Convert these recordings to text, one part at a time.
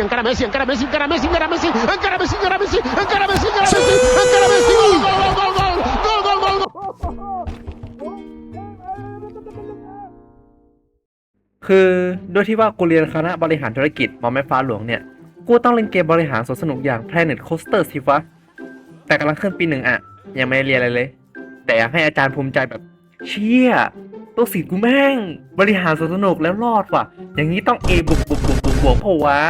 Encara Messi, encara Messi, encara Messi, encara Messi, encara Messi, encara Messi, encara Messi, encara Messi, encara Messi, gol, gol, gol, gol, gol, gol, gol, gol, gol. คือด้วยที่ว่ากูเรียนคณะบริหารธุรกิจมอแม่ฟ้าหลวงเนี่ย กูต้องเล่นเกมบริหารสวนสนุกอย่าง Planet Coaster สิวะ แต่กำลังขึ้นปีหนึ่งอะยังไม่เรียนอะไรเลย แต่อยากให้อาจารย์ภูมิใจแบบ เชี่ยตัวสิทธิ์กูแม่ง บริหารสวนสนุกแล้วรอดว่ะ อย่างนี้ต้อง A บวกบวกบวกบวกบวกเพราะวะ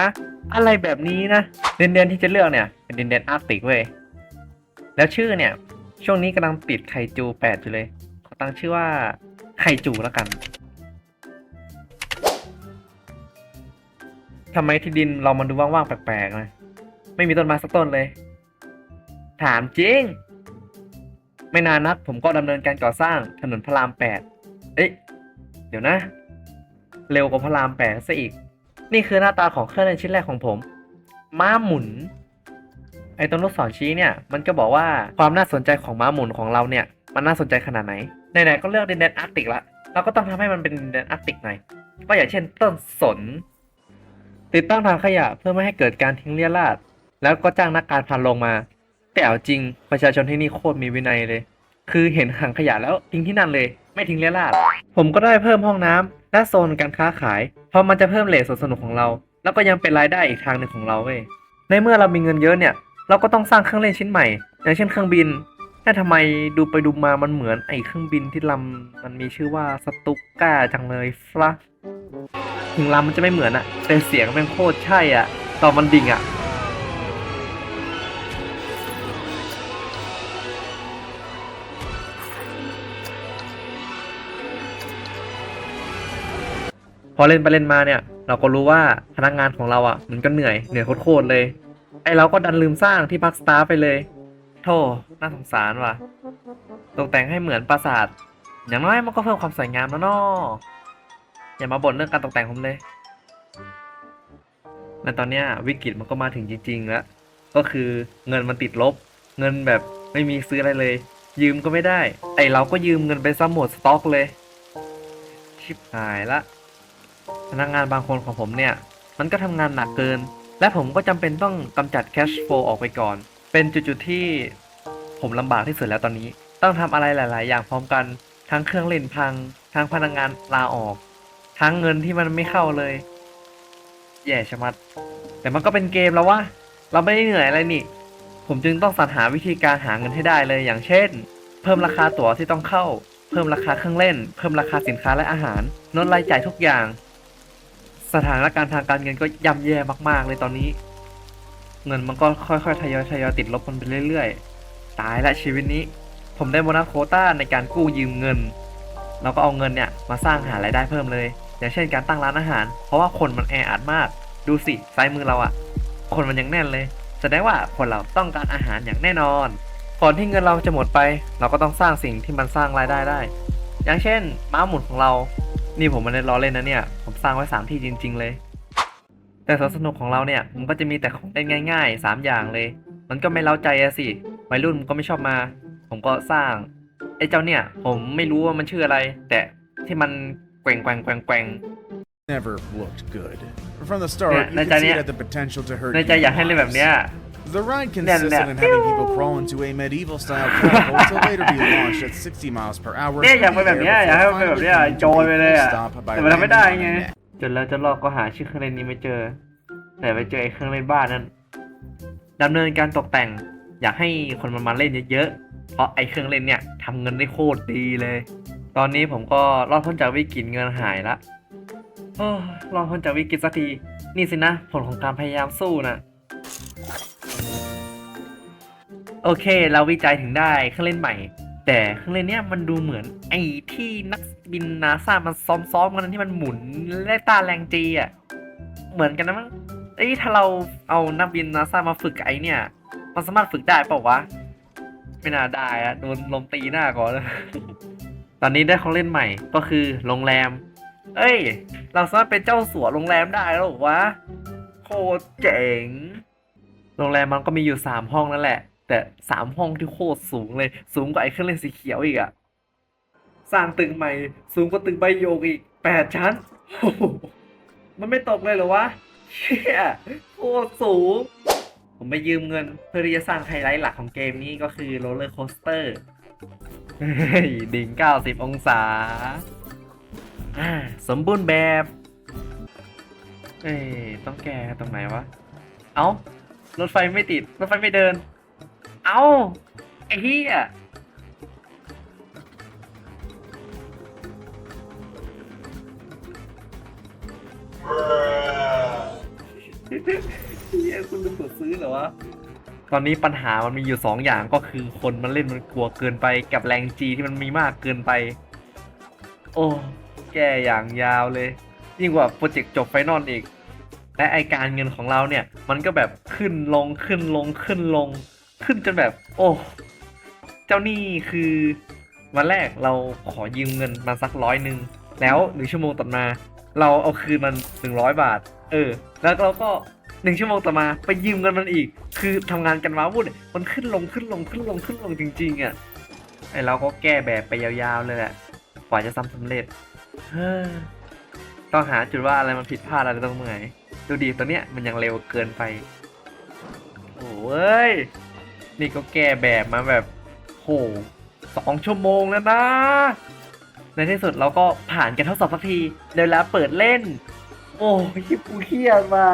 อะไรแบบนี้นะเดนที่จะเลือกเนี่ยเป็นเดนอาร์ติกเว้ยแล้วชื่อเนี่ย ช่วงนี้กำลังติดไคจูแปดอยู่เลยขอตั้งชื่อว่าไคจูแล้วกันทำไมที่ดินเรามันดูว่างๆแปลกๆนะไม่มีต้นไม้สักต้นเลย ถามจริง ไม่นานนักผมก็ดำเนินการก่อสร้างถนนพระรามแปดเอ๊ะเดี๋ยวนะ เร็วกว่าพระรามแปดซะอีก นี่คือหน้าตาของเครื่องเล่นชิ้นแรกของผม ม้าหมุน ไอ้ตรงลูกศรชี้เนี่ย มันก็บอกว่าความน่าสนใจของม้าหมุนของเราเนี่ย มันน่าสนใจขนาดไหน ไหนๆก็เลือกดินแดนอาร์กติกละ เราก็ต้องทำให้มันเป็นดินแดนอาร์กติกหน่อย ก็อย่างเช่นต้นสน ติดตั้งทางขยะเพื่อไม่ให้เกิดการทิ้งเลี่ยราด แล้วก็จ้างนักการพันลงมา แต่เอาจริงประชาชนที่นี่โคตรมีวินัยเลย คือเห็นถังขยะแล้วทิ้งที่นั่นเลย ไม่ทิ้งเลี่ยราดผมก็ได้เพิ่มห้องน้ำและโซนการค้าขาย เพราะมันจะเพิ่มเลทสวนสนุกของเรา แล้วก็ยังเป็นรายได้อีกทางหนึ่งของเราเว้ยในเมื่อเรามีเงินเยอะเนี่ย เราก็ต้องสร้างเครื่องเล่นชิ้นใหม่ อย่างเช่นเครื่องบินแต่ทำไมดูไปดูมามันเหมือนไอ้เครื่องบินที่ลำมันมีชื่อว่าสตุกก้าจังเลยฟละถึงลำมันจะไม่เหมือนอะแต่เสียงแม่งโคตรใช่อะตอนมันดิ่งอะ พอเล่นไปเล่นมาเนี่ย เราก็รู้ว่าพนักงานของเราอะ มันก็เหนื่อยเหนื่อยโคตรเลย ไอเราก็ดันลืมสร้างที่พักสตาฟไปเลยโธ่น่าสงสารว่ะ ตกแต่งให้เหมือนปราสาท อย่างน้อยมันก็เพิ่มความสวยงามแล้วเนาะอย่ามาบ่นเรื่องการตกแต่งผมเลยและตอนเนี้ยวิกฤตมันก็มาถึงจริง ๆ แล้ว ก็คือเงินมันติดลบ เงินแบบไม่มีซื้ออะไรเลย ยืมก็ไม่ได้ ไอเราก็ยืมเงินไปซะหมดสต็อกเลย ชิบหายละ พนักงานบางคนของผมเนี่ย มันก็ทำงานหนักเกิน และผมก็จำเป็นต้องกำจัดแคชโฟออกไปก่อน เป็นจุดๆที่ผมลำบากที่สุดแล้วตอนนี้ ต้องทำอะไรหลาย ๆ อย่างพร้อมกัน ทั้งเครื่องเล่นพัง ทั้งพนักงานลาออก ทั้งเงินที่มันไม่เข้าเลย แย่ชะมัด แต่มันก็เป็นเกมแล้ววะ เราไม่ได้เหนื่อยอะไรนี่ ผมจึงต้องสรรหาวิธีการหาเงินให้ได้เลย อย่างเช่น เพิ่มราคาตั๋วที่ต้องเข้า เพิ่มราคาเครื่องเล่น เพิ่มราคาสินค้าและอาหารลดรายจ่ายทุกอย่าง สถานการณ์ทางการเงินก็ย่ำแย่มาก ๆ เลยตอนนี้ เงินมันก็ค่อยๆทยอยทยอยติดลบมันไปเรื่อย ๆ ตายละชีวิตนี้ ผมได้โบนัสโคต้าในการกู้ยืมเงินเราก็เอาเงินเนี่ยมาสร้างหารายได้เพิ่มเลย อย่างเช่นการตั้งร้านอาหาร เพราะว่าคนมันแออัดมาก ดูสิซ้ายมือเราอะคนมันยังแน่นเลย แสดงว่าคนเราต้องการอาหารอย่างแน่นอน ก่อนที่เงินเราจะหมดไป เราก็ต้องสร้างสิ่งที่มันสร้างรายได้ได้ อย่างเช่น ม้าหมุนของเรา นี่ผมไม่ได้ล้อเล่นนะเนี่ย ผมสร้างไว้สามที่จริง ๆ เลย แต่สวนสนุกของเราเนี่ยมันก็จะมีแต่ของเล่นง่ายๆสามอย่างเลย มันก็ไม่เล้าใจอะสิวัยรุ่นมันก็ไม่ชอบมา ผมก็สร้างไอ้เจ้าเนี่ย ผมไม่รู้ว่ามันชื่ออะไร แต่ที่มันแกว่งแกว่งแกว่งแกว่ง never looked good. From the start, Yeah, you na could see dyan- it had the potential to hurt ในใจอยากให้เล่นแบบเนี้ย lives. The ride Yeah, consisted yeah. in having people crawl into a medieval-style catapult to later be launched at 60 miles per hour เนี่ย through อยาก the เป็นแบบ air เนี้ยอยากให้ before มันเป็นแบบ finally เนี้ย coming to โจยไป a เลย full อะ stop by แต่มันทำไม่ได้ landing ไง on a net. จนแล้วจะลอกก็หาชื่อเครื่องเล่นนี้ไม่เจอ แต่ไปเจอไอ้เครื่องเล่นบ้านนั้นดำเนินการตกแต่ง อยากให้คนมันมาเล่นเยอะๆ เพราะไอ้เครื่องเล่นเนี่ยทำเงินได้โคตรดีเลย ตอนนี้ผมก็รอดพ้นจากวิกฤตเงินหายละโอ้ยรอดพ้นจากวิกฤตสักที นี่สินะผลของการพยายามสู้นะ โอเค เราวิจัยถึงได้เครื่องเล่นใหม่ แต่เครื่องเล่นเนี้ยมันดูเหมือนไอ้ที่นักบินนาซามันซ้อมๆกันที่มันหมุนและตาแรงจีอะเหมือนกันนะมั้งเอ้ถ้าเราเอานักบินนาซามาฝึกไอ้เนี่ย มันสามารถฝึกได้เปล่าวะไม่น่าได้อะโดนลมตีหน้าก่อน ตอนนี้ได้ของเล่นใหม่ก็คือโรงแรม เอ้ย เราสามารถเป็นเจ้าสัวโรงแรมได้แล้วหรอวะโคตรเจ๋ง โรงแรมมันก็มีอยู่สามห้องนั่นแหละ แต่สามห้องที่โคตรสูงเลย สูงกว่าไอ้เครื่องเล่นสีเขียวอีกอะสร้างตึกใหม่ สูงกว่าตึกใบโยกอีกแปดชั้นโอ้โหมันไม่ตกเลยเหรอวะเชี่ยโคตรสูง ผมไปยืมเงิน เพื่อที่จะสร้างไฮไลท์หลักของเกมนี้ก็คือโรลเลอร์โคสเตอร์ดิ่ง 90 องศาอ่าสมบูรณ์แบบ เอ้ต้องแก้ตรงไหนวะ เอา้ารถไฟไม่ติด รถไฟไม่เดิน เอาไอ้เหี้ยเฮียคุณลืมกดซื้อเหรอวะ ตอนนี้ปัญหามันมีอยู่สองอย่างก็คือคนมันเล่นมันกลัวเกินไปกับแรงจีที่มันมีมากเกินไป โอ้ แก้อย่างยาวเลย ยิ่งกว่าโปรเจกต์จบไฟนอลอีก และไอการเงินของเราเนี่ย มันก็แบบขึ้นลงขึ้นลงขึ้นลง ขึ้นจนแบบ โอ้เจ้านี่คือวันแรกเราขอยืมเงินมาสักร้อยหนึ่งแล้วหนึ่งชั่วโมงต่อมา เราเอาคืนมันหนึ่งร้อยบาท เออ แล้วเราก็หนึ่งชั่วโมงต่อมาไปยืมเงินมันอีก คือทำงานกันมาวุ่นมันขึ้นลงขึ้นลงขึ้นลงขึ้นลงจริงๆอะไอเราก็แก้แบบไปยาวๆเลยแหละกว่าจะซ้ำสำเร็จเฮ้อต้องหาจุดว่าอะไรมันผิดพลาดอะไรตรงไหนดูดีตัวเนี้ยมันยังเร็วเกินไป โอ้ย นี่ก็แก้แบบมาแบบโหสองชั่วโมงแล้วนะ ในที่สุดเราก็ผ่านการทดสอบสักทีเดี๋ยวแล้วเปิดเล่น โอ้ยกูเครียดมา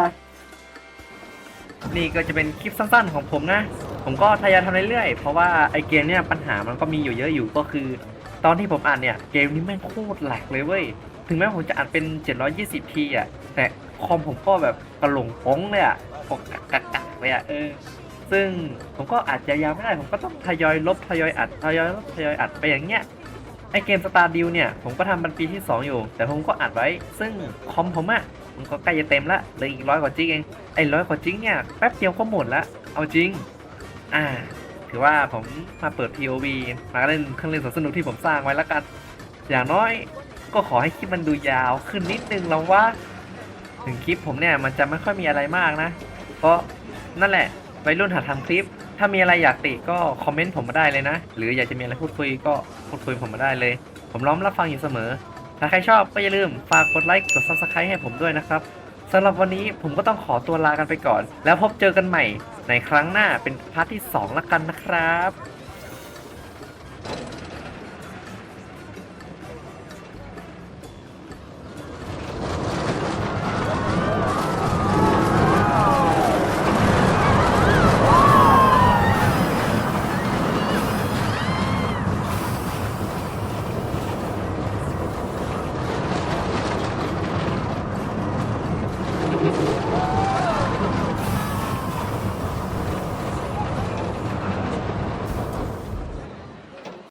นี่ก็จะเป็นคลิปสั้นๆของผมนะ ผมก็ทยอยทำเรื่อยๆ เพราะว่าไอเกมเนี่ยปัญหามันก็มีอยู่เยอะอยู่ก็คือ ตอนที่ผมอ่านเนี่ยเกมนี้แม่งโคตรหลักเลยเว้ย ถึงแม้ผมจะอัดเป็น 720p อะ แต่คอมผมก็แบบกระหลงป้งเลยอะกกักกักเลยอะเออ ซึ่งผมก็อาจจะยาวไม่ได้ ผมก็ต้องทยอยลบทยอยอัดทยอยลบทยอยอัดไปอย่างเงี้ยไอเกมสตาร์ดิวเนี่ย ผมก็ทำมันปีที่ 2 อยู่ แต่ผมก็อัดไว้ ซึ่งคอมผมอะมันก็ใกล้จะเต็มละเหลืออีกร้อยกว่าจิกเอง ไอร้อยกว่าจิกเนี่ย แป๊บเดียวก็หมดละ เอาจริง อ่า ถือว่าผมมาเปิด POV มาเล่นเครื่องเล่นสนุกที่ผมสร้างไว้แล้วกัน อย่างน้อยก็ขอให้คลิปมันดูยาวขึ้นนิดนึงแล้วว่า ถึงคลิปผมเนี่ยมันจะไม่ค่อยมีอะไรมากนะ เพราะนั่นแหละ วัยรุ่นหัดทำคลิป ถ้ามีอะไรอยากติก็คอมเมนต์ผมมาได้เลยนะ หรืออยากจะมีอะไรพูดคุยก็พูดคุยผมมาได้เลย ผมล้อมรับฟังอยู่เสมอ ถ้าใครชอบก็อย่าลืมฝากกดไลค์กด subscribe ให้ผมด้วยนะครับสำหรับวันนี้ผมก็ต้องขอตัวลากันไปก่อน แล้วพบเจอกันใหม่ในครั้งหน้าเป็นพาร์ทที่ 2 ละกันนะครับ